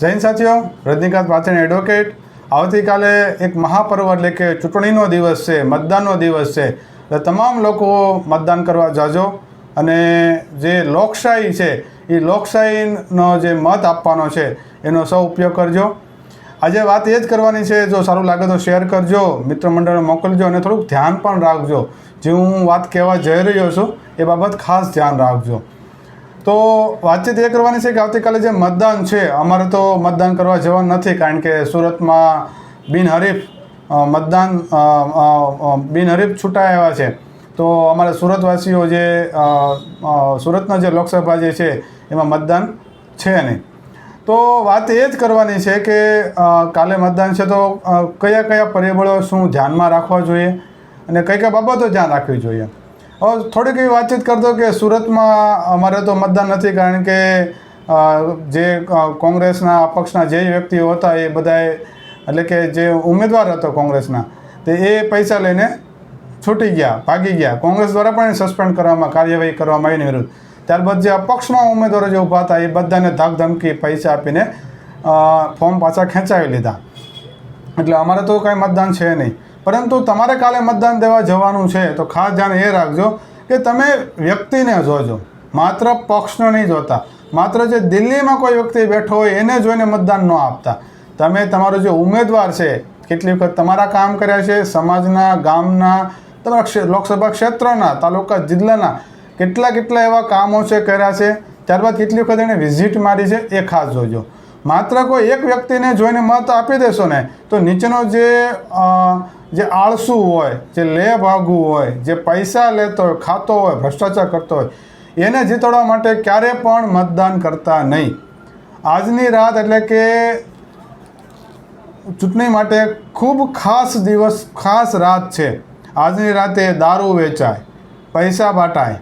જૈન સાથીઓ, રજનીકાંત પાછળ એડવોકેટ આવતીકાલે એક મહાપર્વ એટલે કે ચૂંટણીનો દિવસ છે, મતદાનનો દિવસ છે. એટલે તમામ લોકો મતદાન કરવા જાજો અને જે લોકશાહી છે, એ લોકશાહીનો જે મત આપવાનો છે, એનો સૌ ઉપયોગ કરજો. આજે વાત એ જ કરવાની છે, જો સારું લાગે તો શેર કરજો, મિત્ર મંડળને મોકલજો અને થોડુંક ધ્યાન પણ રાખજો. જે હું વાત કહેવા જઈ રહ્યો છું, એ બાબત ખાસ ધ્યાન રાખજો. તો વાતચીત એ કરવાની છે કે આવતીકાલે જે મતદાન છે, અમારે તો મતદાન કરવા જવાનું નથી, કારણ કે સુરતમાં બિનહરીફ મતદાન બિનહરીફ છૂટા આવ્યા છે. તો અમારા સુરતવાસીઓ જે સુરતના જે લોકસભા જે છે, એમાં મતદાન છે નહીં. તો વાત એ જ કરવાની છે કે કાલે મતદાન છે તો કયા કયા પરિબળો શું ધ્યાનમાં રાખવા જોઈએ અને કઈ કઈ બાબતો ધ્યાન રાખવી જોઈએ? હવે થોડીક એવી વાતચીત કરતો કે સુરતમાં અમારે તો મતદાન નથી કારણ કે જે કોંગ્રેસના અપક્ષના જે વ્યક્તિઓ હતા એ બધાએ, એટલે કે જે ઉમેદવાર હતો કોંગ્રેસના, તે એ પૈસા લઈને છૂટી ગયા, ભાગી ગયા. કોંગ્રેસ દ્વારા પણ સસ્પેન્ડ કરવામાં, કાર્યવાહી કરવામાં આવી વિરુદ્ધ. ત્યારબાદ જે અપક્ષમાં ઉમેદવારો જે ઊભા હતા એ બધાને ધાક ધમકી પૈસા આપીને ફોર્મ પાછા ખેંચાવી લીધા. એટલે અમારે તો કાંઈ મતદાન છે નહીં. પરંતુ તમારે કાલે મતદાન દેવા જવાનું છે, તો ખાસ ધ્યાન એ રાખજો કે તમે વ્યક્તિને જોજો, માત્ર પક્ષને નહીં જોતા. માત્ર જે દિલ્હીમાં કોઈ વ્યક્તિ બેઠો હોય, એને જોઈને મતદાન ન આપતા. તમે તમારો જે ઉમેદવાર છે, કેટલી વખત તમારા કામ કર્યા છે, સમાજના, ગામના, તમારા લોકસભા ક્ષેત્રના, તાલુકા, જિલ્લાના, કેટલા કેટલા એવા કામો છે કર્યા છે, ત્યારબાદ કેટલી વખત એણે વિઝિટ મારી છે, એ ખાસ જોજો. માત્ર કોઈ એક વ્યક્તિને જોઈને મત આપી દેશો ને, તો નીચેનો જે જે આળસુ હોય, જે લે ભાગુ હોય, જે પૈસા લેતો હોય, ખાતો હોય, ભ્રષ્ટાચાર કરતો હોય, એને જીતાડવા માટે ક્યારે પણ મતદાન કરતા નહીં. આજની રાત એટલે કે ચૂંટણી માટે ખૂબ ખાસ દિવસ, ખાસ રાત છે. આજની રાતે દારૂ વેચાય, પૈસા બાટાય.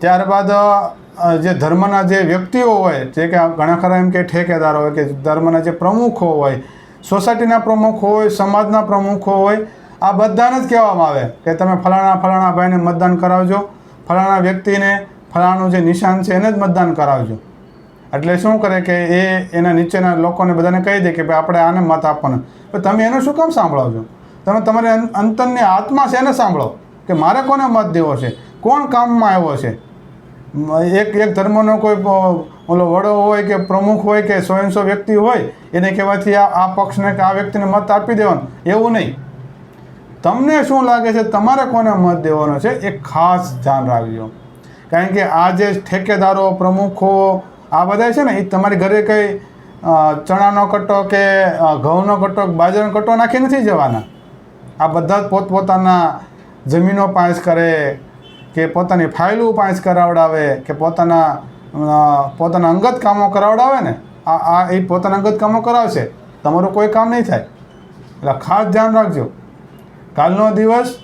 ત્યારબાદ જે ધર્મના જે વ્યક્તિઓ હોય, જે કે ઘણા ખરા એમ કે ઠેકેદાર હોય, કે ધર્મના જે પ્રમુખો હોય સોસાયટીના પ્રમુખ હોય, સમાજના પ્રમુખો હોય, આ બધાને જ કહેવામાં આવે કે તમે ફલાણા ફલાણા ભાઈને મતદાન કરાવજો. ફલાણા વ્યક્તિને ફલાણું જે નિશાન છે એને જ મતદાન કરાવજો. એટલે શું કરે કે એ એના નીચેના લોકોને બધાને કહી દે કે ભાઈ આપણે આને મત આપવાનો. તમે એનું શું કામ સાંભળો છો તમે તમારી અંતરની આત્મા છે એને સાંભળો કે મારે કોને મત દેવો છે? કોણ કામમાં આવ્યો છે? એક એક ધર્મનો કોઈ ઓલો વડો હોય કે પ્રમુખ હોય કે સ્વયંસો વ્યક્તિ હોય, એને કહેવાથી આ આ પક્ષને કે આ વ્યક્તિને મત આપી દેવાનો. એવું નહીં. તમને શું લાગે છે, તમારે કોને મત દેવાનો છે, એ ખાસ ધ્યાન રાખજો. કારણ કે આ જે ઠેકેદારો, પ્રમુખો, આ બધા છે ને એ તમારી ઘરે કંઈ ચણાનો કટ્ટો કે ઘઉંનો કટ્ટો બાજરાનો કટ્ટો નાખી નથી જવાના. આ બધા જ પોતપોતાના જમીનો પાસ કરે કે પોતાની ફાઇલો પાંચ કરાવડાવે, કે પોતાના પોતાના અંગત કામો કરાવડાવે ને, આ આ એ પોતાના અંગત કામો કરાવશે, તમારું કોઈ કામ નહીં થાય. એટલે ખાસ ધ્યાન રાખજો. કાલનો દિવસ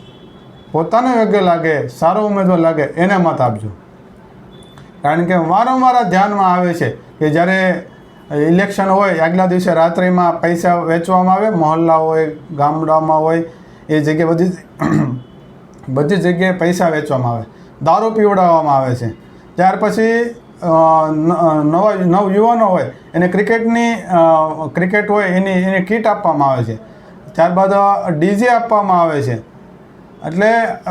પોતાને યોગ્ય લાગે, સારો ઉમેદવાર લાગે, એને મત આપજો. કારણ કે વારંવાર ધ્યાનમાં આવે છે કે જ્યારે ઇલેક્શન હોય, આગલા દિવસે રાત્રિમાં પૈસા વેચવામાં આવે, મહોલ્લા હોય, ગામડામાં હોય, એ જગ્યાએ બધી બધી જગ્યાએ પૈસા વેચવામાં આવે. દારૂ પીવડાવવામાં આવે છે. ત્યાર પછી નવા નવ યુવાનો હોય, એને ક્રિકેટની ક્રિકેટ હોય એની એની કીટ આપવામાં આવે છે. ત્યારબાદ ડીજે આપવામાં આવે છે. એટલે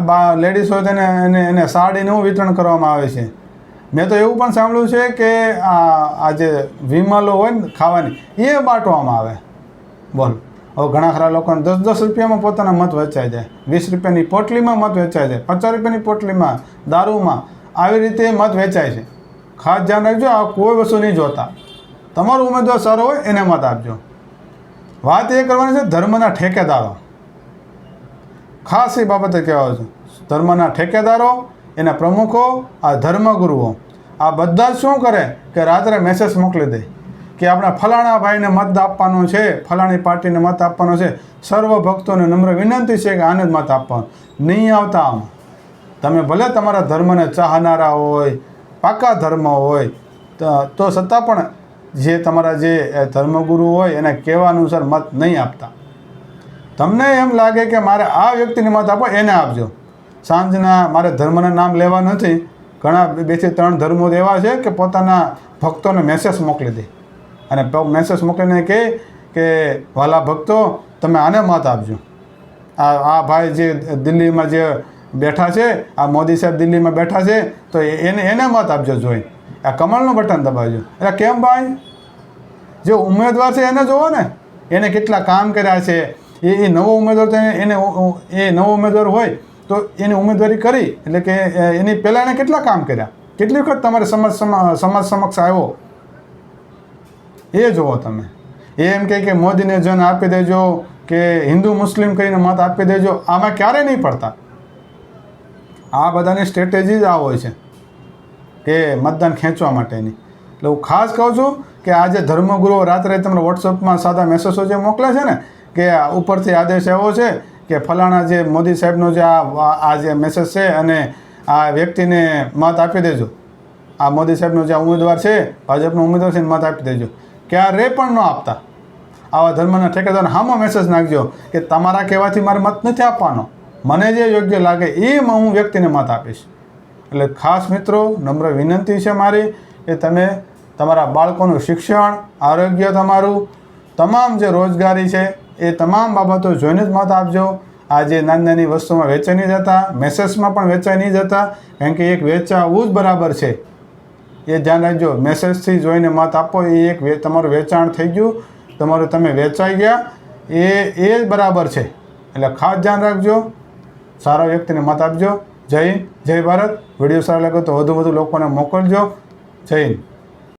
બા લેડીઝ હોય તેને એને એને સાડીનું વિતરણ કરવામાં આવે છે. મેં તો એવું પણ સાંભળ્યું છે કે આ જે વિમલો હોય ને ખાવાની, એ બાંટવામાં આવે. બોલ. હવે ઘણા ખરા લોકોને દસ દસ રૂપિયામાં પોતાના મત વેચાઈ જાય. વીસ રૂપિયાની પોટલીમાં મત વેચાઈ જાય. પચાસ રૂપિયાની પોટલીમાં, દારૂમાં, આવી રીતે મત વેચાય છે. ખાસ ધ્યાન રાખજો, આ કોઈ વસ્તુ નહીં જોતા. તમારો ઉમેદવાર સારો હોય, એને મત આપજો. વાત એ કરવાની છે, ધર્મના ઠેકેદારો. ખાસ એ બાબતે કહેવા છું. ધર્મના ઠેકેદારો, એના પ્રમુખો, આ ધર્મગુરુઓ. આ બધા શું કરે? કે રાત્રે મેસેજ મોકલી દે. કે આપણા ફલાણા ભાઈને મત આપવાનો છે, ફલાણી પાર્ટીને મત આપવાનો છે. સર્વ ભક્તોને નમ્ર વિનંતી છે કે આને જ મત આપવાનો. નહીં આવતા આમ. તમે ભલે તમારા ધર્મને ચાહનારા હોય, પાકા ધર્મ હોય, તો- છતાં પણ જે તમારા જે ધર્મગુરુ હોય એને કહેવા અનુસાર મત નહીં આપતા. તમને એમ લાગે કે મારે આ વ્યક્તિને મત આપો, એને આપજો. સાંજના મારે ધર્મના નામ લેવા નથી. ઘણા બેથી ત્રણ ધર્મો એવા છે કે પોતાના ભક્તોને મેસેજ મોકલી દે. અને મેસેજ મોકલીને કહે કે, વાલા ભક્તો, તમે આને મત આપજો. આ આ ભાઈ જે દિલ્હીમાં જે બેઠા છે, આ મોદી સાહેબ દિલ્હીમાં બેઠા છે, તો એને એને મત આપજો જોઈ. આ કમળનું બટન દબાવજો. એટલે કેમ ભાઈ? જે ઉમેદવાર છે એને જોવો ને. એને કેટલા કામ કર્યા છે. એ એ નવો ઉમેદવાર તો એને એ નવો ઉમેદવાર હોય, તો એની ઉમેદવારી કરી. એટલે કે એની પહેલાં એને કેટલા કામ કર્યા? કેટલી વખત તમારે સમાજ સમાજ સમક્ષ આવ્યો? એ જુઓ તમે. એ એમ કહે કે મોદીને જન આપી દેજો કે હિન્દુ મુસ્લિમ કરીને મત આપી દેજો, આમાં ક્યારે નહીં પડતા? આ બધાની સ્ટ્રેટેજી જ આ હોય છે કે મતદાન ખેંચવા માટેની. એટલે હું ખાસ કહું છું કે આજે ધર્મગુરુઓ રાત્રે તમને વોટ્સઅપમાં સાદા મેસેજો જે મોકલે છે ને, કે ઉપરથી આદેશ એવો છે કે ફલાણા જે મોદી સાહેબનો જે આ જે મેસેજ છે અને આ વ્યક્તિને મત આપી દેજો. આ મોદી સાહેબનો જે ઉમેદવાર છે, ભાજપનો ઉમેદવાર છે, એને મત આપી દેજો. ક્યારે પણ ન આપતા. આવા ધર્મના ઠેકેદાર હામાં મેસેજ નાખજો કે તમારા કહેવાથી મારે મત નથી આપવાનો. મને જે યોગ્ય લાગે એ હું વ્યક્તિને મત આપીશ. એટલે ખાસ મિત્રો, નમ્ર વિનંતી છે મારી કે તમે તમારા બાળકોનું શિક્ષણ, આરોગ્ય તમારું, તમામ જે રોજગારી છે એ તમામ બાબતો જોઈને જ મત આપજો. આ જે નાની નાની વસ્તુમાં વેચાઈ નહીં જતા મેસેજમાં પણ વેચાઈ નહીં જતા, કારણ કે એક વેચાવું જ બરાબર છે. એ ધ્યાન રાખજો. મેસેજથી જોઈને મત આપો. એ એક તમારું વેચાણ થઈ ગયું. તમારું તમે વેચાઈ ગયા. એ એ જ બરાબર છે. એટલે ખાસ ધ્યાન રાખજો. સારા વ્યક્તિને મત આપજો. જય હિન્દ, જય ભારત. વીડિયો સારો લાગ્યો તો વધુ વધુ લોકોને મોકલજો. જય હિન્દ.